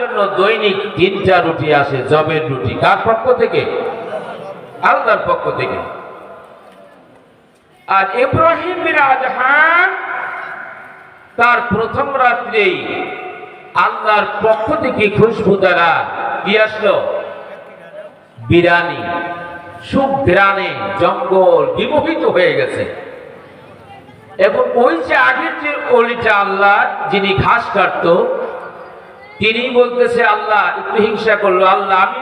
জন্য দৈনিক তিনটা রুটি আসে, জবের রুটি। কার পক্ষ থেকে? আল্লাহর পক্ষ থেকে। আর ইব্রাহিম বিন তার প্রথম রাত্রেই আল্লাহর পক্ষ থেকে খুশবু দ্বারা কি আসলো? বিরানি, সুখ গ্রানে জঙ্গল বিমোহিত হয়ে গেছে। এবং ওই যে আগের যে অলিটা আল্লাহ, যিনি ঘাস কাটতো তিনি বলতেছে, আল্লাহ, একটু হিংসা করল। আল্লাহ, আমি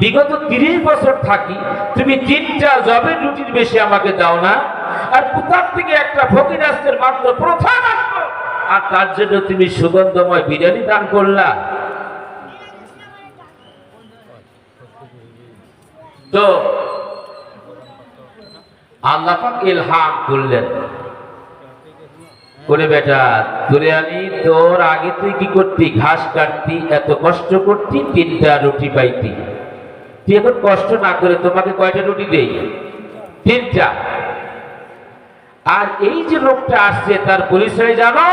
বিগত তিরিশ বছর থাকি, তুমি তিনটা জবের রুটির বেশি আমাকে দাও না। আর কোথার থেকে একটা ফকির আসতের মাত্র প্রথম আর তার জন্য তুমি সুগন্ধময় বিরিয়ানি দান করলা। তো আল্লাহ ইলহাম করলেন। করে বেটা, ধরে আনি, তোর আগে তুই কি করতি? ঘাস কাটতি, এত কষ্ট করতি, তিনটা রুটি পাইতি। তুই এখন কষ্ট না করে তোমাকে কয়টা রুটি দেই? তিনটা। আর এই যে লোকটা আসছে, তার পরিচয় জানো?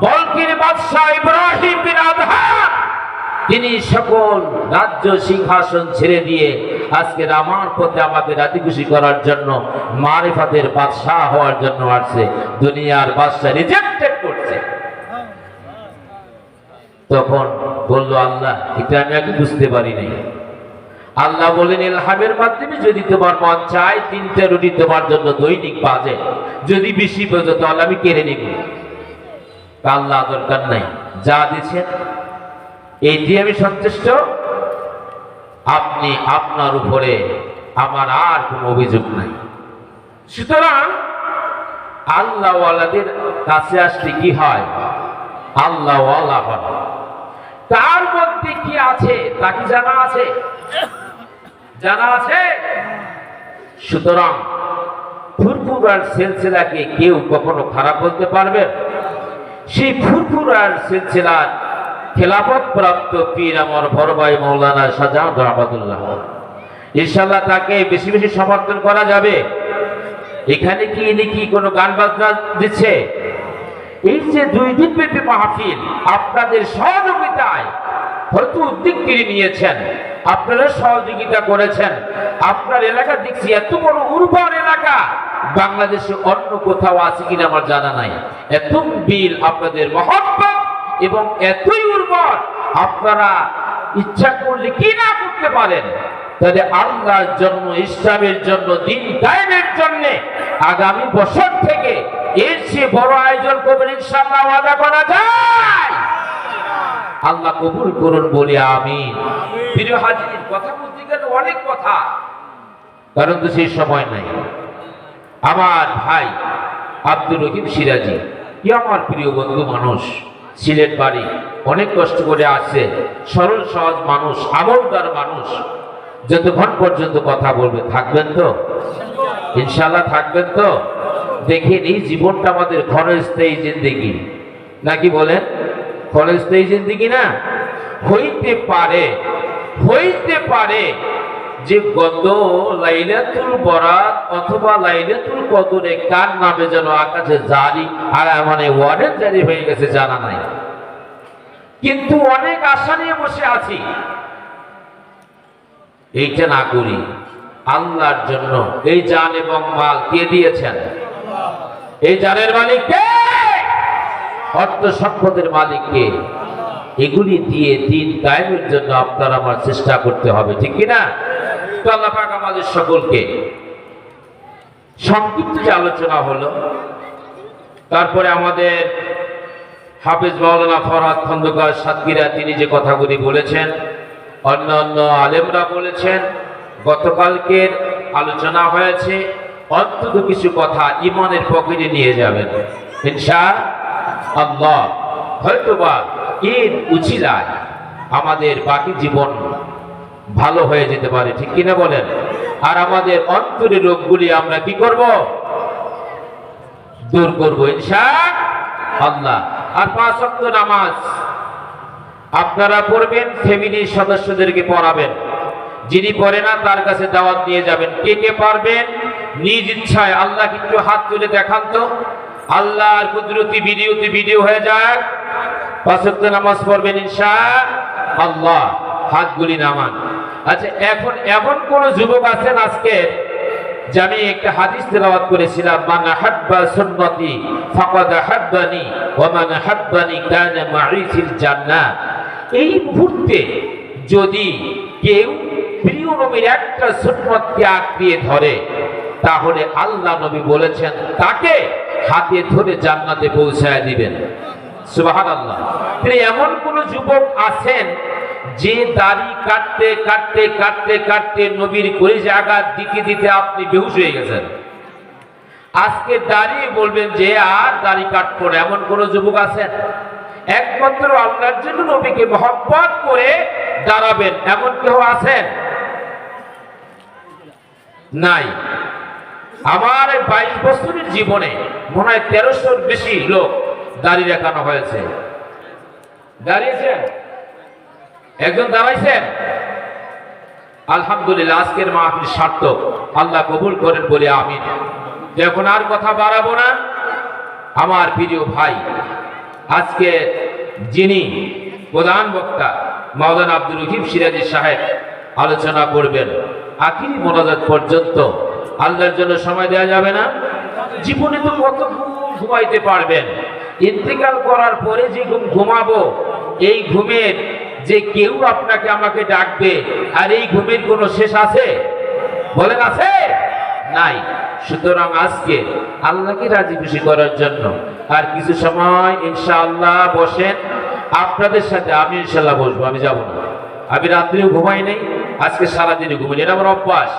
বলকির বাদশাহ ইব্রাহিম বিন আদহাম তিনি সকল রাজ্য সিংহাসন ছেড়ে দিয়ে আজকে আমার পথে আমাকে রাতি খুশি করার জন্য, মারিফাতের বাদশাহ হওয়ার জন্য আসছে। দুনিয়ার বাদশাহ রিজেক্টেড করছে। তখন বলল, আল্লাহ, এটা আমি আগে বুঝতে পারি নাই। আল্লাহ বলেন এলহামের মাধ্যমে যদি তোমার মন চায়, তিনটা রুটি তোমার জন্য দৈনিক বাজে। যদি বেশি বোঝো, তাহলে আমি কেড়ে নিব। আল্লাহ দরকার নাই যা দিচ্ছেন এই দিয়ে আমি সন্তুষ্ট? আপনি আপনার উপরে আমার আর কোনো অভিযোগ নাই। সুতরাং আল্লাহওয়ালাদের কাছে আসলে কি হয়? আল্লাহওয়ালা তার মধ্যে কি আছে তা কি জানা আছে? জানা আছে? সুতরাং ফুরফুরার সিলসিলাকে কেউ কখনো খারাপ বলতে পারবে? সেই ফুরফুরার সিলসিলার খেলাফত প্রাপ্ত পীর আমার বড় ভাই মৌলানা সাজাদ রহমতুল্লাহ। ইনশাল্লাহ তাকে বেশি বেশি সমর্থন করা যাবে। এখানে কি ইনি কি কোনো গান বাজনা দিচ্ছে? এই যে দুই দিন ব্যাপী মাহফিল, আপনাদের সহযোগিতায় হয়তো উদ্যোগ করে নিয়েছেন। আপনারা সহযোগিতা করেছেন। আপনার এলাকা দেখছি এত বড় উর্বর এলাকা। বাংলাদেশে অন্য কোথাও আছে কিনা আমার জানা নাই। এত বিল আপনাদের মহব্বত এবং এতই উর্বর আপনারা ইচ্ছা করলে কি না করতে পারেন? তাহলে আল্লাহর জন্য ইসলামের জন্য দিন কায়েমের জন্য আগামী বছর থেকে এর চেয়ে বড় আয়োজন করবেন ইনশাআল্লাহ ওয়াদা করা যায়। আল্লাহ কবুল করুন বলি আমি প্রিয় হাজির কথা বলতে গেলে অনেক কথা কারণ তো সেই সময় নাই। আমার ভাই আব্দুর রহিম সিরাজি কি আমার প্রিয় বন্ধু মানুষ? সিলেট বাড়ি। অনেক কষ্ট করে আসছে। সরল, সহজ মানুষ, আমলদার মানুষ। যতক্ষণ পর্যন্ত কথা বলবে, থাকবেন তো? ইনশাল্লাহ থাকবেন তো? দেখেন, এই জীবনটা আমাদের ক্ষণস্থায়ী জিন্দিগি। নাকি বলেন? ক্ষণস্থায়ী জিন্দিগি না? হইতে পারে হইতে পারে। যে গত লাইলাতুল বরাত অথবা লাইলাতুল কদরে কার নামে যেন আকাশে জারি আর মানে ওয়ারেন্ট জারি হয়ে গেছে জানা নাই। কিন্তু অনেক আশা নিয়ে বসে আছি। এইটা না করি, আল্লাহর জন্য এই জান এবং মাল কে দিয়েছেন? এই জানের মালিক কে? অর্থ সম্পদের মালিক কে? এগুলি দিয়ে দিন কায়েমের জন্য আপনার আমার চেষ্টা করতে হবে, ঠিক কিনা? আল্লাহ পাক আমাদের সকলকে সংক্ষিপ্ত যে আলোচনা হলো, তারপরে আমাদের হাফিজ মাওলানা ফরহাদ খন্দকার সাতগিরা তিনি যে কথাগুলি বলেছেন, অন্য অন্য আলেমরা বলেছেন, গতকালকের আলোচনা হয়েছে, অন্তত কিছু কথা ইমানের পকেটে নিয়ে যাবেন। ইনশা আল্লাহ হয়তোবা এর উচিলায় আমাদের বাকি জীবন ভালো হয়ে যেতে পারে, ঠিক কিনা বলেন? আর আমাদের অন্তরের রোগগুলি আমরা কি করব? দূর করব আল্লাহ। আর পাঁচ অক্ট নামাজ, আপনারা পড়বেন, ফ্যামিলির সদস্যদেরকে পড়াবেন। যিনি পড়ে না, তার কাছে দাওয়াত নিয়ে যাবেন। কে কে পারবেন? নিজ ইচ্ছায়। আল্লাহ একটু হাত তুলে দেখান তো। আল্লাহ আর কুদরতি ভিডিওতে ভিডিও হয়ে যাক। পাঁচ নামাজ পড়বেন, ইনশা আল্লাহ। হাতগুলি নামান। আচ্ছা এখন এমন কোন যুবক আছেন আজকে যে আমি একটা হাদিস তেলাওয়াত করেছিলাম, মান হাব্বা সুন্নতি ফাকাদ হাব্বানি ওয়া মান হাব্বানি কানা মাই জান্নাহ। এই মুহূর্তে যদি কেউ প্রিয় নবীর একটা সুন্নতকে আঁকড়িয়ে ধরে, তাহলে আল্লাহ নবী বলেছেন, তাকে হাতে ধরে জান্নাতে পৌঁছায় দিবেন। সুবহানাল্লাহ। তিনি এমন কোন যুবক আছেন যে দাড়ি কাটতে কাটতে কাটতে কাটতে নবীর করে আঘাত দিতে দিতে আপনি বেহুশ হয়ে গেছেন। আজকে দাঁড়িয়ে বলবেন যে আর দাড়ি কাটবো না, এমন কোন যুবক আছেন? একমাত্র আল্লাহর জন্য নবীকে মহব্বত করে দাঁড়াবেন, এমন কেউ আছেন? নাই। আমার বাইশ বছরের জীবনে মনে হয় তেরোশোর বেশি লোক দাঁড়িয়ে রাখানো হয়েছে। দাঁড়িয়েছেন? একজন দাঁড়াইছেন? আলহামদুলিল্লাহ, আজকের মাহফিল সার্থক। আল্লাহ কবুল করেন বলে আমি এখন আর কথা বাড়াবো না। আমার প্রিয় ভাই, আজকে যিনি প্রধান বক্তা, মাওলানা আব্দুল রহিম সিরাজি সাহেব, আলোচনা করবেন। আখিরি মোনাজাত পর্যন্ত আল্লাহর জন্য সময় দেওয়া যাবে না। জীবনে তো কত ঘুমাইতে পারবেন। ইন্তেকাল করার পরে যে ঘুম ঘুমাবো, এই ঘুমের যে কেউ আপনাকে আমাকে ডাকবে, আর এই ঘুমের কোনো শেষ আছে? বলেন আছে? নাই। সুতরাং আজকে আল্লাহকে রাজি খুশি করার জন্য আর কিছু সময় ইনশাআল্লাহ বসেন। আপনাদের সাথে আমি ইনশাল্লাহ বসবো, আমি যাব না। আমি রাত্রিও ঘুমাই নেই, আজকে সারাদিনে ঘুমাই এটা আমার অভ্যাস।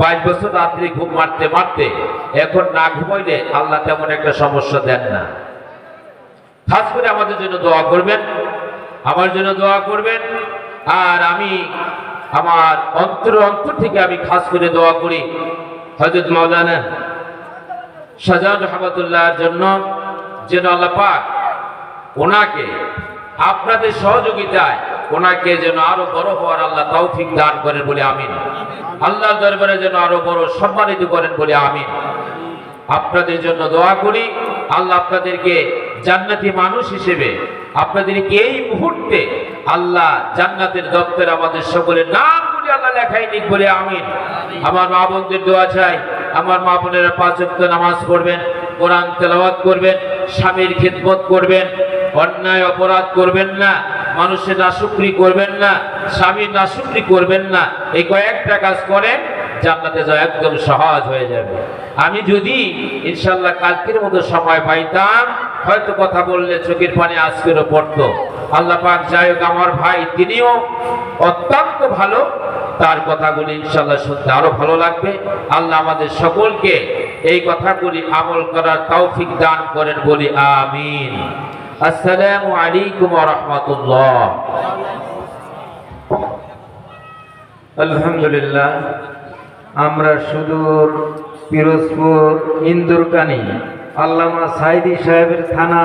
বাইশ বছর রাত্রি ঘুম মারতে মারতে এখন না ঘুমাইলে আল্লাহ তেমন একটা সমস্যা দেন না। খাস করে আমাদের জন্য দোয়া করবেন। আমার জন্য দোয়া করবেন। আর আমি আমার অন্তর অন্তর থেকে আমি খাস করে দোয়া করি। হজরত মাওলানা শাহজাহান রহমতুল্লাহর জন্য যেন আল্লাহ পাক ওনাকে আপনাদের সহযোগিতায় ওনাকে যেন আরও বড় হওয়ার আল্লাহ তৌফিক দান করেন বলে আমিন। আল্লাহর দরবারে যেন আরও বড় সম্মানিত করেন বলে আমিন। আপনাদের জন্য দোয়া করি। আল্লাহ আপনাদেরকে জান্নাতি মানুষ হিসেবে আপনাদেরকে এই মুহূর্তে আল্লাহ জান্নাতের দপ্তরে আমাদের সকলের নাম করে আল্লাহ লেখাই নিক বলে আমিন। আমার মা বোনদের দোয়া চাই, আমার মা বোনেরা পাঁচ নামাজ পড়বেন, কোরআন তেলাওয়াত করবেন, স্বামীর খেদমত করবেন, অন্যায় অপরাধ করবেন না, মানুষের নাশুকরি করবেন না, স্বামীর নাশুকরি করবেন না, এই কয়েকটা কাজ করেন জান্নাতে যাওয়া একদম সহজ হয়ে যাবে। আমি যদি ইনশাল্লাহ কালকের মতো সময় পাইতাম, হয়তো কথা বললে চোখের পানি আজকেরও পড়তো। আল্লাহ পাক যাই হোক, আমার ভাই তিনিও অত্যন্ত ভালো, তার কথাগুলি ইনশাল্লাহ শুনতে আরও ভালো লাগবে। আল্লাহ আমাদের সকলকে এই কথাগুলি আমল করার তৌফিক দান করেন বলি আমিন। আসসালামু আলাইকুম ওয়া রাহমাতুল্লাহ। আলহামদুলিল্লাহ। আমরা সুদূর পিরোজপুর ইন্দুরকানি আল্লামা সাইদি সাহেবের থানা